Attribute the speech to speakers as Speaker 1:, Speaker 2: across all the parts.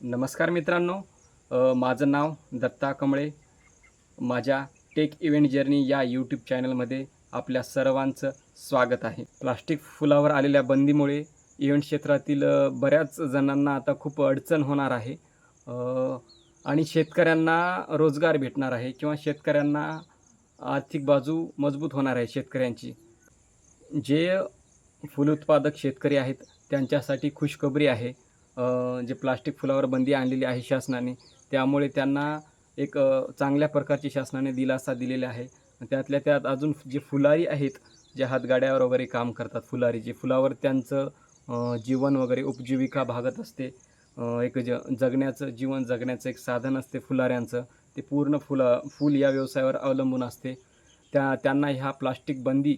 Speaker 1: नमस्कार मित्रांनो. माझं नाव दत्ता कमळे. माझ्या टेक इव्हेंट जर्नी या यूट्यूब चॅनलमध्ये आपल्या सर्वांचं स्वागत आहे. प्लास्टिक फुलावर आलेल्या बंदीमुळे इव्हेंट क्षेत्रातील बऱ्याच जणांना आता खूप अडचण होणार आहे. आणि शेतकऱ्यांना रोजगार भेटणार आहे किंवा शेतकऱ्यांना आर्थिक बाजू मजबूत होणार आहे शेतकऱ्यांची. जे फुल उत्पादक शेतकरी आहेत त्यांच्यासाठी खुशखबरी आहे. जे प्लास्टिक फुलावर बंदी आणलेली आहे शासनाने त्यामुळे त्यांना एक चांगल्या प्रकारची शासनाने दिलासा दिलेला आहे. त्यातल्या त्यात अजून जे फुलारी आहेत जे हातगाड्यावर वगैरे काम करतात फुलारी जे फुलावर त्यांचं जीवन वगैरे उपजीविका भागत असते. एक ज जगण्याचं जीवन जगण्याचं एक साधन असते फुलाऱ्यांचं. ते पूर्ण फुला फूल या व्यवसायावर अवलंबून असते. त्या त्यांना ह्या प्लास्टिक बंदी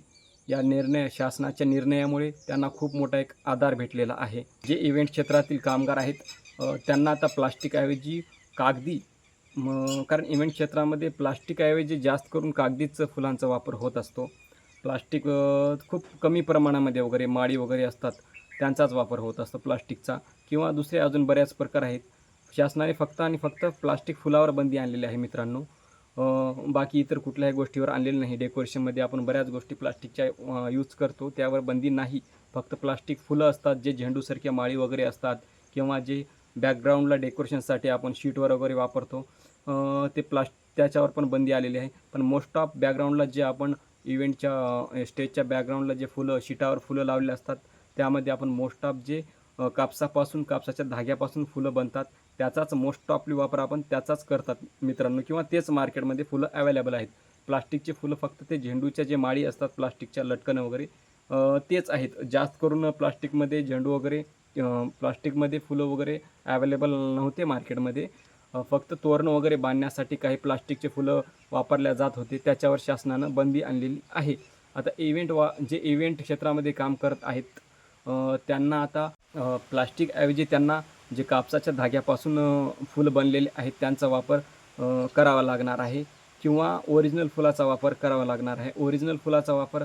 Speaker 1: या निर्णय शासनाच्या निर्णयामुळे त्यांना खूप मोठा एक आधार भेटलेला आहे. जे इव्हेंट क्षेत्रातील कामगार आहेत त्यांना आता प्लास्टिकऐवजी कागदी म कारण इव्हेंट क्षेत्रामध्ये प्लास्टिकऐवजी जास्त करून कागदीच फुलांचा वापर होत असतो. प्लास्टिक खूप कमी प्रमाणामध्ये वगैरे माळी वगैरे असतात त्यांचाच वापर होत असतो प्लास्टिकचा. किंवा दुसरे अजून बऱ्याच प्रकार आहेत. शासनाने फक्त आणि फक्त प्लास्टिक फुलावर बंदी आणलेली आहे मित्रांनो. बाकी इतर कुठल्याही गोष्टीवर आणलेलं नाही. डेकोरेशनमध्ये आपण बऱ्याच गोष्टी प्लास्टिकच्या यूज करतो. त्यावर बंदी नाही. फक्त प्लास्टिक फुलं असतात जे झेंडूसारख्या माळी वगैरे असतात किंवा जे बॅकग्राऊंडला डेकोरेशनसाठी आपण शीटवर वगैरे वापरतो. ते प्लास्ट त्याच्यावर पण बंदी आलेली आहे. पण मोस्ट ऑफ बॅकग्राऊंडला जे आपण इव्हेंटच्या स्टेजच्या बॅकग्राऊंडला जे फुलं शीटावर फुलं लावले असतात त्यामध्ये आपण मोस्ट ऑफ जे कापसापासून कापसाच्या धाग्यापासून फुलं बनतात. त्याचाच मोस्ट ऑफली वापर आपण त्याचाच करतात मित्रांनो. किंवा तेच मार्केटमध्ये फुलं अवेलेबल आहेत. प्लास्टिकचे फुलं फक्त ते झेंडूच्या जे माळी असतात प्लास्टिकच्या लटकन वगैरे तेच आहेत. जास्त करून प्लास्टिकमध्ये झेंडू वगैरे प्लास्टिकमध्ये फुलं वगैरे अवेलेबल नव्हते मार्केटमध्ये फक्त तोरणं वगैरे बांधण्यासाठी काही प्लास्टिकचे फुलं वापरल्या जात होते. त्याच्यावर शासनानं बंदी आणलेली आहे. आता इव्हेंट वा जे इव्हेंट क्षेत्रामध्ये काम करत आहेत त्यांना आता प्लास्टिकऐवजी त्यांना जे कापसाच्या धाग्यापासून अ, फुलं बनलेले आहेत त्यांचा वापर करावा लागणार आहे किंवा ओरिजिनल फुलाचा वापर करावा लागणार आहे. ओरिजिनल फुलाचा वापर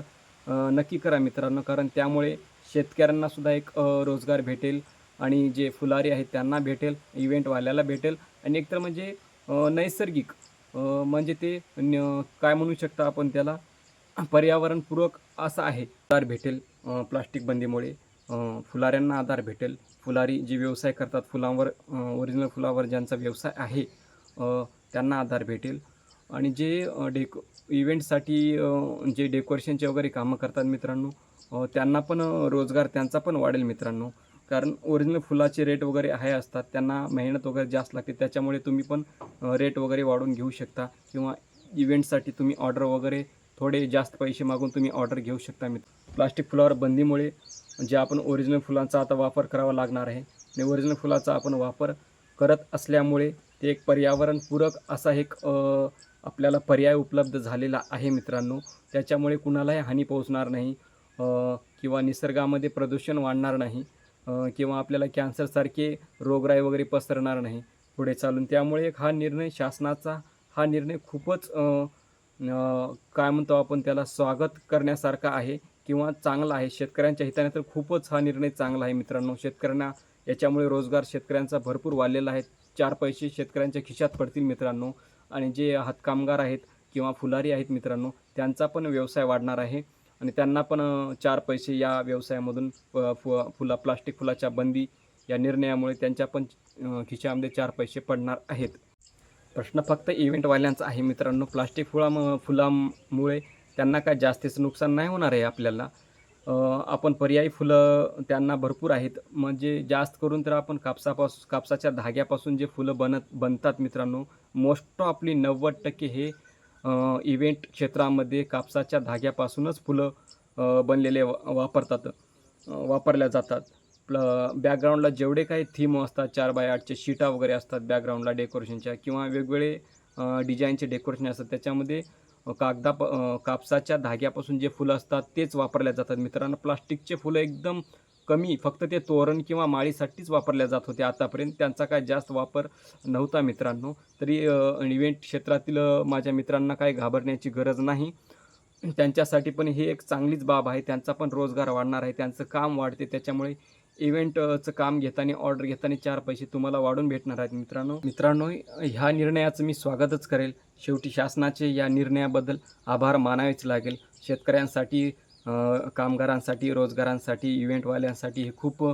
Speaker 1: नक्की करा मित्रांनो कारण त्यामुळे शेतकऱ्यांनासुद्धा एक रोजगार भेटेल आणि जे फुलारी आहेत त्यांना भेटेल इव्हेंटवाल्याला भेटेल आणि एकतर म्हणजे नैसर्गिक म्हणजे ते न काय म्हणू शकता आपण त्याला पर्यावरणपूरक असं आहे. तार भेटेल प्लास्टिक बंदीमुळे. फुलाऱ्यांना आधार भेटेल. फुलारी जे व्यवसाय करतात फुलांवर ओरिजिनल फुलावर ज्यांचा व्यवसाय आहे त्यांना आधार भेटेल. आणि जे डेक डेको इव्हेंटसाठी जे डेकोरेशनचे वगैरे कामं करतात मित्रांनो त्यांना पण रोजगार त्यांचा पण वाढेल मित्रांनो. कारण ओरिजिनल फुलाचे रेट वगैरे आहे असतात त्यांना मेहनत वगैरे जास्त लागते त्याच्यामुळे तुम्ही पण रेट वगैरे वाढवून घेऊ शकता किंवा इव्हेंटसाठी तुम्ही ऑर्डर वगैरे थोडे जास्त पैसे मागून तुम्ही ऑर्डर घेऊ शकता मित्र प्लास्टिक फुलावर बंदीमुळे जे आपण ओरिजिनल फुलांचा आता वापर करावा लागणार आहे. आणि ओरिजिनल फुलाचा आपण वापर करत असल्यामुळे ते एक पर्यावरणपूरक असा एक आपल्याला पर्याय उपलब्ध झालेला आहे मित्रांनो. त्याच्यामुळे कुणालाही हानी पोहोचणार नाही किंवा निसर्गामध्ये प्रदूषण वाढणार नाही किंवा आपल्याला कॅन्सरसारखे रोगराई वगैरे पसरणार नाही. पुढे चालून त्यामुळे एक हा निर्णय शासनाचा हा निर्णय खूपच काय म्हणतो आपण त्याला स्वागत करण्यासारखा आहे. किंवा चांगला आहे. शेतकऱ्यांच्या हिताने तर खूपच हा निर्णय चांगला आहे मित्रांनो. शेतकऱ्यांना याच्यामुळे रोजगार शेतकऱ्यांचा भरपूर वाढलेला आहे. चार पैसे शेतकऱ्यांच्या खिशात पडतील मित्रांनो. आणि जे हातकामगार आहेत किंवा फुलारी आहेत मित्रांनो त्यांचा पण व्यवसाय वाढणार आहे. आणि त्यांना पण चार पैसे या व्यवसायामधून फु फुला प्लास्टिक फुलाच्या बंदी या निर्णयामुळे त्यांच्या पण खिशामध्ये चार पैसे पडणार आहेत. प्रश्न फक्त इव्हेंटवाल्यांचा आहे मित्रांनो. प्लास्टिक फुलाम फुलामुळे त्यांना काय जास्तीचं नुकसान नाही होणार आहे आपल्याला. आपण पर्यायी फुलं त्यांना भरपूर आहेत. म्हणजे जास्त करून तर आपण कापसापासून कापसाच्या धाग्यापासून जे फुलं बनत बनतात मित्रांनो मोस्ट ऑफली नव्वद टक्के हे इव्हेंट क्षेत्रामध्ये कापसाच्या धाग्यापासूनच फुलं बनलेले वापरतात वापरल्या जातात. प्ल बॅकग्राऊंडला जेवढे काही थीम असतात चार बाय आठचे शीटा वगैरे असतात बॅकग्राऊंडला डेकोरेशनच्या किंवा वेगवेगळे डिझाईनचे डेकोरेशन असतात त्याच्यामध्ये कागदा प कापसाच्या धाग्यापासून जे फुलं असतात तेच वापरल्या जातात. मित्रांनो प्लास्टिकचे फुलं एकदम कमी फक्त ते तोरण किंवा माळीसाठीच वापरल्या जात होते आतापर्यंत. त्यांचा काय जास्त वापर नव्हता मित्रांनो. तरी इव्हेंट क्षेत्रातील माझ्या मित्रांना काय घाबरण्याची गरज नाही. त्यांच्यासाठी पण ही एक चांगलीच बाब आहे. त्यांचा पण रोजगार वाढणार आहे. त्यांचं काम वाढते. त्याच्यामुळे इव्हेंटचं काम घेताना ऑर्डर घेताना चार पैसे तुम्हाला वाढून भेटणार आहेत मित्रांनो. मित्रांनो ह्या निर्णयाचं मी स्वागतच करेल. शेवटी शासनाचे या निर्णयाबद्दल आभार मानावेच लागेल. शेतकऱ्यांसाठी कामगारांसाठी रोजगारांसाठी इव्हेंटवाल्यांसाठी हे खूप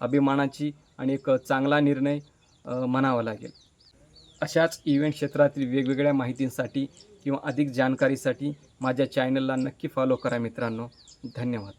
Speaker 1: अभिमानाची आणि एक चांगला निर्णय म्हणावा लागेल. अशाच इव्हेंट क्षेत्रातील वेगवेगळ्या माहितींसाठी किंवा अधिक जानकारीसाठी माझ्या चॅनलला नक्की फॉलो करा मित्रांनो. धन्यवाद.